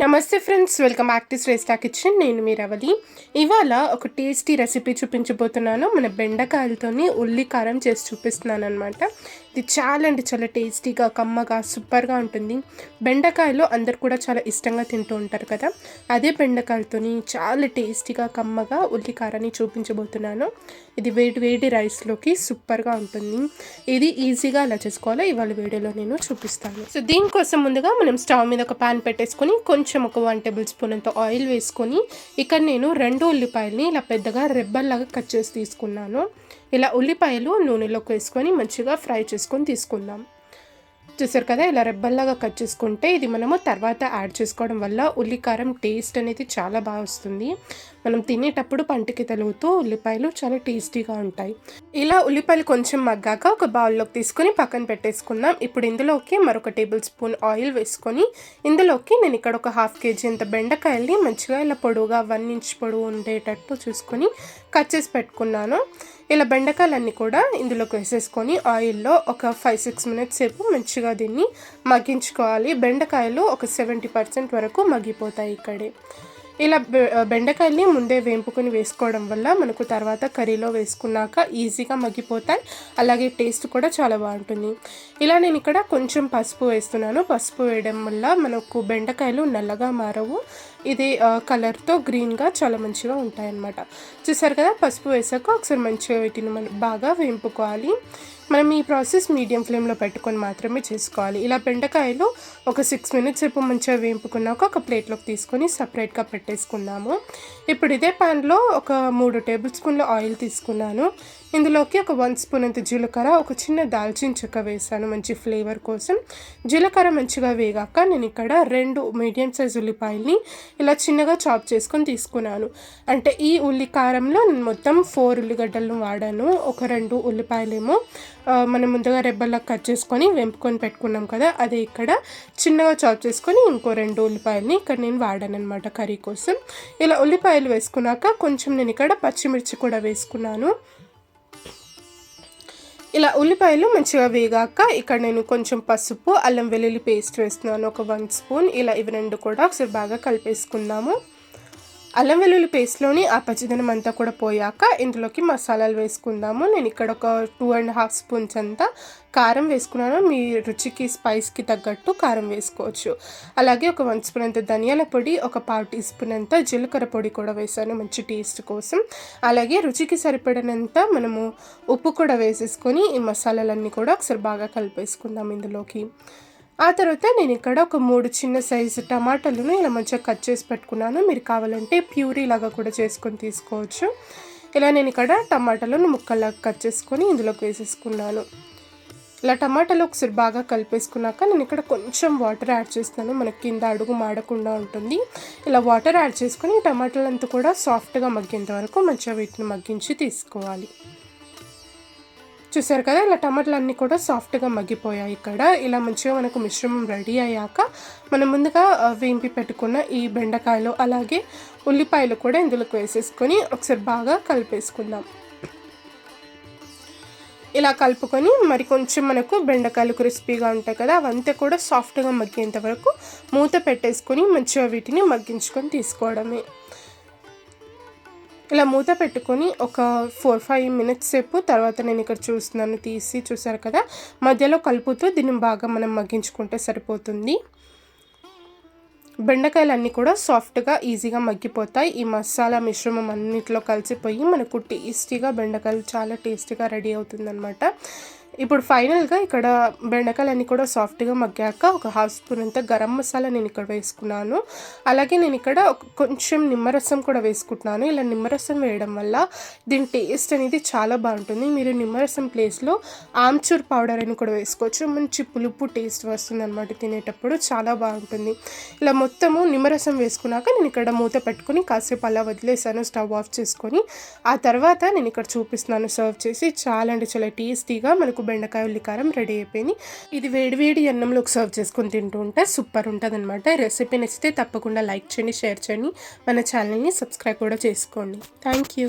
నమస్తే friends welcome back to Shreshta kitchen. నేను మీ రవలి. ఇవాళ ఒక టేస్టీ రెసిపీ చూపించబోతున్నాను. మన బెండకాయలతోని ఉల్లి కారం చేసి చూపిస్తున్నాను అనమాట ఇది చాలా అంటే చాలా టేస్టీగా కమ్మగా సూపర్గా ఉంటుంది. బెండకాయలు అందరు కూడా చాలా ఇష్టంగా తింటూ ఉంటారు కదా. అదే బెండకాయలతోని చాలా టేస్టీగా కమ్మగా ఉల్లి కారాన్ని చూపించబోతున్నాను. ఇది వేడి వేడి రైస్లోకి సూపర్గా ఉంటుంది. ఇది ఈజీగా అలా చేసుకోవాలో ఇవాళ వీడియోలో నేను చూపిస్తాను. సో దీనికోసం ముందుగా మనం స్టవ్ మీద ఒక ప్యాన్ పెట్టేసుకొని కొంచెం కొంచెం ఒక వన్ టేబుల్ స్పూన్ అంత ఆయిల్ వేసుకొని ఇక్కడ నేను రెండు ఉల్లిపాయలని ఇలా పెద్దగా రెబ్బల్లాగా కట్ చేసి తీసుకున్నాను. ఇలా ఉల్లిపాయలు నూనెలోకి వేసుకొని మంచిగా ఫ్రై చేసుకొని తీసుకుందాం. చూసారు కదా ఇలా రెబ్బల్లాగా కట్ చేసుకుంటే ఇది మనము తర్వాత యాడ్ చేసుకోవడం వల్ల ఉల్లికారం టేస్ట్ అనేది చాలా బాగా వస్తుంది. మనం తినేటప్పుడు పంటికి తలుగుతూ ఉల్లిపాయలు చాలా టేస్టీగా ఉంటాయి. ఇలా ఉల్లిపాయలు కొంచెం మగ్గాక ఒక బౌల్లోకి తీసుకొని పక్కన పెట్టేసుకుందాం. ఇప్పుడు ఇందులోకి మరొక టేబుల్ స్పూన్ ఆయిల్ వేసుకొని ఇందులోకి నేను ఇక్కడ ఒక హాఫ్ కేజీ అంత బెండకాయల్ని మంచిగా ఇలా పొడువుగా వన్ ఇంచ్ పొడవు ఉండేటట్టు చూసుకొని కట్ చేసి పెట్టుకున్నాను. ఇలా బెండకాయలన్నీ కూడా ఇందులోకి వేసేసుకొని ఆయిల్లో ఒక ఫైవ్ సిక్స్ మినిట్స్ సేపు మంచిగా దీన్ని మగ్గించుకోవాలి. బెండకాయలు ఒక సెవెంటీ పర్సెంట్ వరకు మగ్గిపోతాయి ఇక్కడే. ఇలా బెండకాయల్ని ముందే వేంపుకొని వేసుకోవడం వల్ల మనకు తర్వాత కర్రీలో వేసుకున్నాక ఈజీగా మగ్గిపోతాయి. అలాగే టేస్ట్ కూడా చాలా బాగుంటుంది. ఇలా నేను ఇక్కడ కొంచెం పసుపు వేస్తున్నాను. పసుపు వేయడం వల్ల మనకు బెండకాయలు నల్లగా మారవు. ఇది కలర్తో గ్రీన్గా చాలా మంచిగా ఉంటాయన్నమాట. చూసారు కదా? పసుపు వేసాక ఒకసారి మంచిగా వీటిని మనం బాగా వేంపుకోవాలి. మనం ఈ ప్రాసెస్ మీడియం ఫ్లేమ్లో పెట్టుకొని మాత్రమే చేసుకోవాలి. ఇలా బెండకాయలు ఒక సిక్స్ మినిట్స్ సేపు మంచిగా వేంపుకున్నాక ఒక ప్లేట్లోకి తీసుకొని సపరేట్గా పెట్టేసుకుందాము. ఇప్పుడు ఇదే ప్యాన్లో ఒక మూడు టేబుల్ స్పూన్ల ఆయిల్ తీసుకున్నాను. ఇందులోకి ఒక వన్ స్పూన్ అంత జీలకర్ర ఒక చిన్న దాల్చిన చెక్క వేసాను మంచి ఫ్లేవర్ కోసం. జీలకర్ర మంచిగా వేగాక నేను ఇక్కడ రెండు మీడియం సైజ్ ఉల్లిపాయల్ని ఇలా చిన్నగా చాప్ చేసుకొని తీసుకున్నాను. అంటే ఈ ఉల్లి కారంలో నేను మొత్తం ఫోర్ ఉల్లిగడ్డలను వాడాను. ఒక రెండు ఉల్లిపాయలేమో మనం ముందుగా రెబ్బల్లా కట్ చేసుకొని వెంపుకొని పెట్టుకున్నాం కదా అది ఇక్కడ చిన్నగా చాప్ చేసుకొని ఇంకో రెండు ఉల్లిపాయలని ఇక్కడ నేను వాడాను అనమాట కర్రీ కోసం. ఇలా ఉల్లిపాయలు వేసుకున్నాక కొంచెం నేను ఇక్కడ పచ్చిమిర్చి కూడా వేసుకున్నాను. ఇలా ఉల్లిపాయలు మంచిగా వేగాక ఇక్కడ నేను కొంచెం పసుపు అల్లం వెల్లుల్లి పేస్ట్ వేస్తున్నాను ఒక వన్ స్పూన్. ఇలా ఇవి రెండు కూడా ఒకసారి బాగా కలిపేసుకుందాము. అల్లం వెల్లుల్లి పేస్ట్లోని ఆ పచ్చిదనం అంతా కూడా పోయాక ఇందులోకి మసాలాలు వేసుకుందాము. నేను ఇక్కడ ఒక టూ అండ్ హాఫ్ స్పూన్స్ అంతా కారం వేసుకున్నాను. మీ రుచికి స్పైస్కి తగ్గట్టు కారం వేసుకోవచ్చు. అలాగే ఒక వన్ స్పూన్ అంత ధనియాల పొడి ఒక పావు టీ స్పూన్ అంత జీలకర్ర పొడి కూడా వేసాను మంచి టేస్ట్ కోసం. అలాగే రుచికి సరిపడినంత మనము ఉప్పు కూడా వేసేసుకొని ఈ మసాలాలన్నీ కూడా ఒకసారి బాగా కలిపేసుకుందాం ఇందులోకి. ఆ తర్వాత నేను ఇక్కడ ఒక మూడు చిన్న సైజు టమాటాలను ఇలా మంచిగా కట్ చేసి పెట్టుకున్నాను. మీరు కావాలంటే ప్యూరీ లాగా కూడా చేసుకొని తీసుకోవచ్చు. ఇలా నేను ఇక్కడ టమాటాలను ముక్కల్లాగా కట్ చేసుకొని ఇందులోకి వేసేసుకున్నాను. ఇలా టమాటాలు ఒకసారి బాగా కలిపేసుకున్నాక నేను ఇక్కడ కొంచెం వాటర్ యాడ్ చేస్తాను. మనకి కింద అడుగు మాడకుండా ఉంటుంది. ఇలా వాటర్ యాడ్ చేసుకొని టమాటాలంతా కూడా సాఫ్ట్గా మగ్గేంత వరకు మంచిగా వీటిని మగ్గించి తీసుకోవాలి. చూసారు కదా ఇలా టమాటాలు అన్నీ కూడా సాఫ్ట్గా మగ్గిపోయాయి ఇక్కడ. ఇలా మంచిగా మనకు మిశ్రమం రెడీ అయ్యాక మనం ముందుగా వేంపి పెట్టుకున్న ఈ బెండకాయలు అలాగే ఉల్లిపాయలు కూడా ఇందులోకి వేసేసుకొని ఒకసారి బాగా కలిపేసుకుందాం. ఇలా కలుపుకొని మరి కొంచెం మనకు బెండకాయలు క్రిస్పీగా ఉంటాయి కదా అవంతా కూడా సాఫ్ట్గా మగ్గేంత వరకు మూత పెట్టేసుకొని మంచిగా వీటిని మగ్గించుకొని తీసుకోవడమే. ఇలా మూత పెట్టుకొని ఒక ఫోర్ ఫైవ్ మినిట్స్ సేపు తర్వాత నేను ఇక్కడ చూస్తున్నాను తీసి చూసారు కదా మధ్యలో కలుపుతూ దీన్ని బాగా మనం మగ్గించుకుంటే సరిపోతుంది. బెండకాయలు అన్నీ కూడా సాఫ్ట్గా ఈజీగా మగ్గిపోతాయి. ఈ మసాలా మిశ్రమం అన్నింటిలో కలిసిపోయి మనకు టేస్టీగా బెండకాయలు చాలా టేస్టీగా రెడీ అవుతుందన్నమాట. ఇప్పుడు ఫైనల్గా ఇక్కడ బెండకాయలన్నీ కూడా సాఫ్ట్గా మగ్గాక ఒక హాఫ్ స్పూన్ అంత గరం మసాలా నేను ఇక్కడ వేసుకున్నాను. అలాగే నేను ఇక్కడ కొంచెం నిమ్మరసం కూడా వేసుకుంటున్నాను. ఇలా నిమ్మరసం వేయడం వల్ల దీని టేస్ట్ అనేది చాలా బాగుంటుంది. మీరు నిమ్మరసం ప్లేస్లో ఆమ్చూర్ పౌడర్ అని కూడా వేసుకోవచ్చు. మంచి పులుపు టేస్ట్ వస్తుంది అనమాట తినేటప్పుడు. చాలా బాగుంటుంది. ఇలా మొత్తము నిమ్మరసం వేసుకున్నాక నేను ఇక్కడ మూత పెట్టుకుని కాసేపు అలా వదిలేసాను. స్టవ్ ఆఫ్ చేసుకొని ఆ తర్వాత నేను ఇక్కడ చూపిస్తున్నాను. సర్వ్ చేసి చాలా అంటే చాలా టేస్టీగా మనకు మనకు బెండకాయ ఉల్లికారం రెడీ అయిపోయింది ఇది వేడివేడి అన్నంలోకి సర్వ్ చేసుకొని తింటూ ఉంటే సూపర్ ఉంటుంది అనమాట రెసిపీ నచ్చితే తప్పకుండా లైక్ చేయండి షేర్ చేయండి. మన ఛానల్ని సబ్స్క్రైబ్ కూడా చేసుకోండి. Thank you.